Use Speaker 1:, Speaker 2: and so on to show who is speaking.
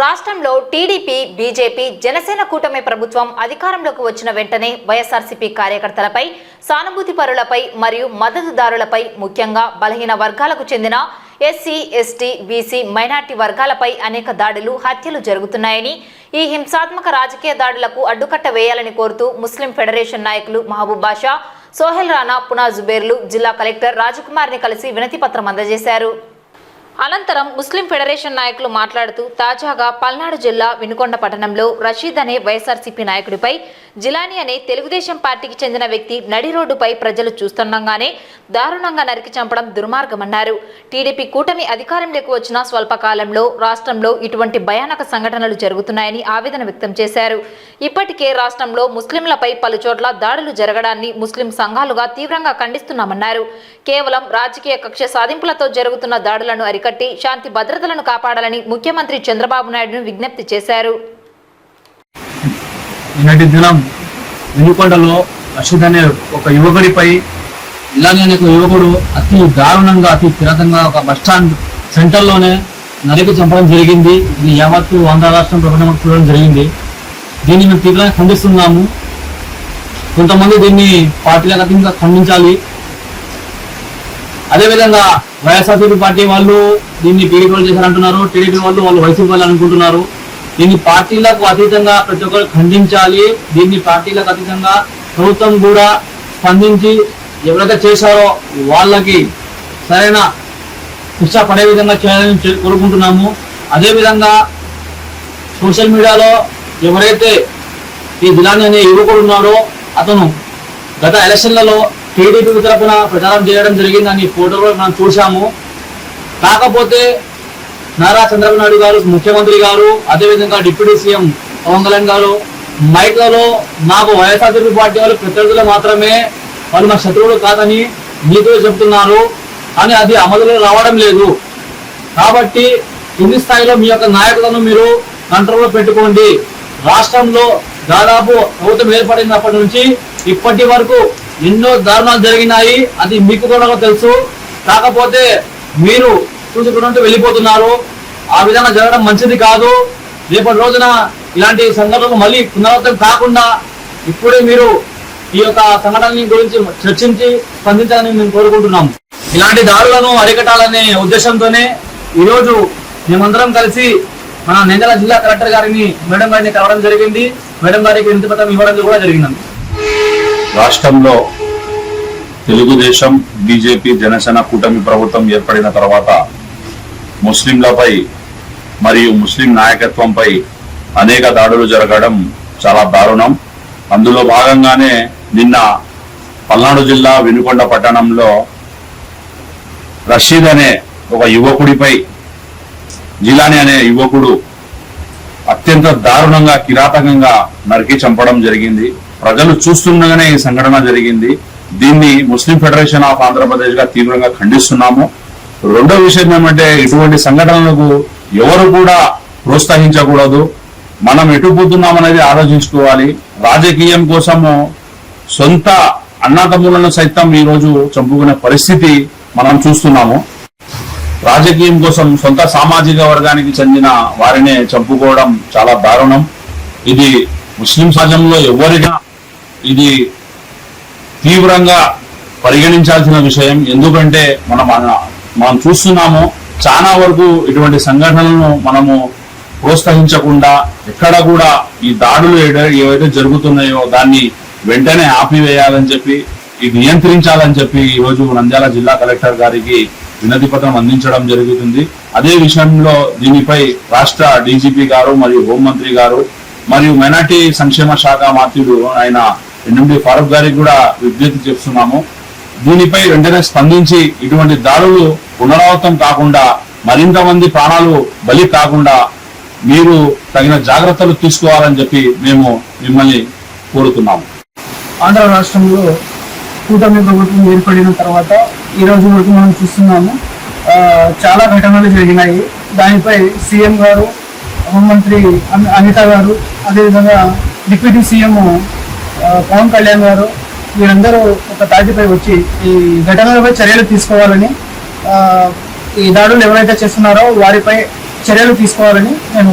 Speaker 1: రాష్ట్రంలో TDP BJP Janasena కూటమి ప్రభుత్వం అధికారంలోకి వచ్చిన వెంటనే వైఎస్ఆర్సీపీ కార్యకర్తలపై సానుభూతి పరులపై మరియు మద్దతుదారులపై ముఖ్యంగా బలహీన వర్గాలకు చెందిన ఎస్సీ ఎస్టీ బీసీ మైనార్టీ వర్గాలపై అనేక దాడులు హత్యలు జరుగుతున్నాయని ఈ హింసాత్మక రాజకీయ దాడులకు అడ్డుకట్ట వేయాలని కోరుతూ ముస్లిం ఫెడరేషన్ నాయకులు మహబూబ్ బాషా సోహెల్ రానా పునా జుబేర్లు జిల్లా కలెక్టర్ రాజకుమార్ని కలిసి వినతి పత్రం అందజేశారు. అనంతరం ముస్లిం ఫెడరేషన్ నాయకులు మాట్లాడుతూ తాజాగా పల్నాడు జిల్లా వినుకొండ పట్టణంలో రషీద్ అనే వైఎస్ఆర్సీపీ నాయకుడిపై జిలాని అనే తెలుగుదేశం పార్టీకి చెందిన వ్యక్తి నడి రోడ్డుపై ప్రజలు చూస్తుండగానే దారుణంగా నరికి చంపడం దుర్మార్గమన్నారు. టీడీపీ కూటమి అధికారంలోకి వచ్చిన స్వల్పకాలంలో రాష్ట్రంలో ఇటువంటి భయానక సంఘటనలు జరుగుతున్నాయని ఆవేదన వ్యక్తం చేశారు. ఇప్పటికే రాష్ట్రంలో ముస్లింలపై పలుచోట్ల దాడులు జరగడాన్ని ముస్లిం సంఘాలుగా తీవ్రంగా ఖండిస్తున్నామన్నారు. కేవలం రాజకీయ కక్ష సాధింపులతో జరుగుతున్న దాడులను కట్టి శాంతి భద్రతలను కాపాడాలని ముఖ్యమంత్రి చంద్రబాబు నాయుడును విజ్ఞప్తి చేశారు.
Speaker 2: నిన్నటి దినం వెనుకొండలో రషీద్ అనే ఒక యువకుడిపై ఇలానే ఒక యువకుడు అతి దారుణంగా అతి కిరతంగా ఒక బస్ స్టాండ్ సెంటర్లోనే నరికి చంపడం జరిగింది. ఇది యావత్తు ఆంధ్ర రాష్ట్రం ప్రపంచం చూడడం జరిగింది. దీన్ని మేము తీవ్రంగా ఖండిస్తున్నాము. కొంతమంది దీన్ని పార్టీలకు అతీతంగా ఖండించాలి. అదేవిధంగా వైఎస్ఆర్సీపీ పార్టీ వాళ్ళు దీన్ని టీడీపీ వాళ్ళు చేశారంటున్నారు టీడీపీ వాళ్ళు వాళ్ళు వైసీపీ వాళ్ళు అనుకుంటున్నారు. దీన్ని పార్టీలకు అతీతంగా ప్రతి ఒక్కరు ఖండించాలి. దీన్ని పార్టీలకు అతీతంగా ప్రభుత్వం కూడా స్పందించి ఎవరైతే చేశారో వాళ్ళకి సరైన శిక్ష పడే విధంగా చేయాలని కోరుకుంటున్నాము. అదేవిధంగా సోషల్ మీడియాలో ఎవరైతే ఈ జిలాని అనే యువకుడు ఉన్నాడో అతను గత ఎలక్షన్లలో టీడీపీ తరపున ప్రచారం చేయడం జరిగిందని ఫోటోలో మనం చూశాము. కాకపోతే నారా చంద్రబాబు నాయుడు గారు ముఖ్యమంత్రి గారు అదేవిధంగా డిప్యూటీ సీఎం పవన్ కళ్యాణ్ గారు మైక్లలో మాకు వైఎస్ఆర్సీపీ పార్టీ వాళ్ళు ప్రత్యర్థులు మాత్రమే వాళ్ళు మా శత్రువులు కాదని నీతులు చెప్తున్నారు. అని అది అమలులో రావడం లేదు. కాబట్టి కింది స్థాయిలో మీ యొక్క నాయకులను మీరు కంట్రోల్లో పెట్టుకోండి. రాష్ట్రంలో దాదాపు ప్రభుత్వం ఏర్పడినప్పటి నుంచి ఇప్పటి వరకు ఎన్నో దారుణాలు జరిగినాయి. అది మీకు కూడా తెలుసు. కాకపోతే మీరు చూసుకుంటూ వెళ్ళిపోతున్నారు. ఆ విధంగా జరగడం మంచిది కాదు. రేపటి రోజున ఇలాంటి సంఘటనలు మళ్ళీ పునరావృతం కాకుండా ఇప్పుడే మీరు ఈ యొక్క సంఘటన గురించి చర్చించి స్పందించాలని మేము కోరుకుంటున్నాం ఇలాంటి దారులను అరికట్టాలనే ఉద్దేశంతోనే ఈరోజు మేమందరం కలిసి మన నెంగల జిల్లా కలెక్టర్ గారిని మేడం గారిని కలవడం జరిగింది. మేడం గారికి వినతి పత్రం ఇవ్వడం కూడా జరిగిందండి.
Speaker 3: రాష్ట్రంలో తెలుగుదేశం బీజేపీ జనసేన కూటమి ప్రభుత్వం ఏర్పడిన తర్వాత ముస్లింలపై మరియు ముస్లిం నాయకత్వంపై అనేక దాడులు జరగడం చాలా దారుణం. అందులో భాగంగానే నిన్న పల్నాడు జిల్లా వినుకొండ పట్టణంలో రషీద్ అనే ఒక యువకుడిపై జిలాని అనే యువకుడు అత్యంత దారుణంగా కిరాతకంగా నరికి చంపడం జరిగింది. ప్రజలు చూస్తుండగానే ఈ సంఘటన జరిగింది. దీన్ని ముస్లిం ఫెడరేషన్ ఆఫ్ ఆంధ్రప్రదేశ్గా తీవ్రంగా ఖండిస్తున్నాము. రెండో విషయం ఏమంటే ఇటువంటి సంఘటనలకు ఎవరు కూడా ప్రోత్సహించకూడదు. మనం ఎటు పోతున్నామనేది ఆలోచించుకోవాలి. రాజకీయం కోసము సొంత అన్నాతమ్ములను సైతం ఈ రోజు చంపుకునే పరిస్థితి మనం చూస్తున్నాము. రాజకీయం కోసం సొంత సామాజిక వర్గానికి చెందిన వారినే చంపుకోవడం చాలా దారుణం. ఇది ముస్లిం సమాజంలో ఎవరిగా ఇది తీవ్రంగా పరిగణించాల్సిన విషయం. ఎందుకంటే మనం మనం చూస్తున్నాము చాలా వరకు ఇటువంటి సంఘటనలను మనము ప్రోత్సహించకుండా ఎక్కడ కూడా ఈ దాడులు ఏవైతే జరుగుతున్నాయో దాన్ని వెంటనే ఆపివేయాలని చెప్పి ఇది నియంత్రించాలని చెప్పి ఈ రోజు నంద్యాల జిల్లా కలెక్టర్ గారికి వినతి పత్రం అందించడం జరుగుతుంది. అదే విషయంలో దీనిపై రాష్ట్ర డీజీపీ గారు మరియు హోంమంత్రి గారు మరియు మైనార్టీ సంక్షేమ శాఖ మంత్రులు ఆయన ఎన్ఎండి ఫారూక్ గారికి కూడా విజ్ఞప్తి చేస్తున్నాము. దీనిపై వెంటనే స్పందించి ఇటువంటి దాడులు పునరావృతం కాకుండా మరింత మంది ప్రాణాలు బలి కాకుండా మీరు తగిన జాగ్రత్తలు తీసుకోవాలని చెప్పి మేము మిమ్మల్ని కోరుతున్నాము.
Speaker 4: ఆంధ్ర రాష్ట్రంలో కూటమి ప్రభుత్వం ఏర్పడిన తర్వాత ఈ రోజు వరకు మనం చూస్తున్నాము. చాలా ఘటనలు జరిగినాయి. దానిపై సీఎం గారు హోంమంత్రి అమి- అనిత గారు అదేవిధంగా డిప్యూటీ సీఎం పవన్ కళ్యాణ్ గారు వీరందరూ ఒక తాటిపై వచ్చి ఈ ఘటనలపై చర్యలు తీసుకోవాలని ఈ దాడులు ఎవరైతే చేస్తున్నారో వారిపై చర్యలు తీసుకోవాలని నేను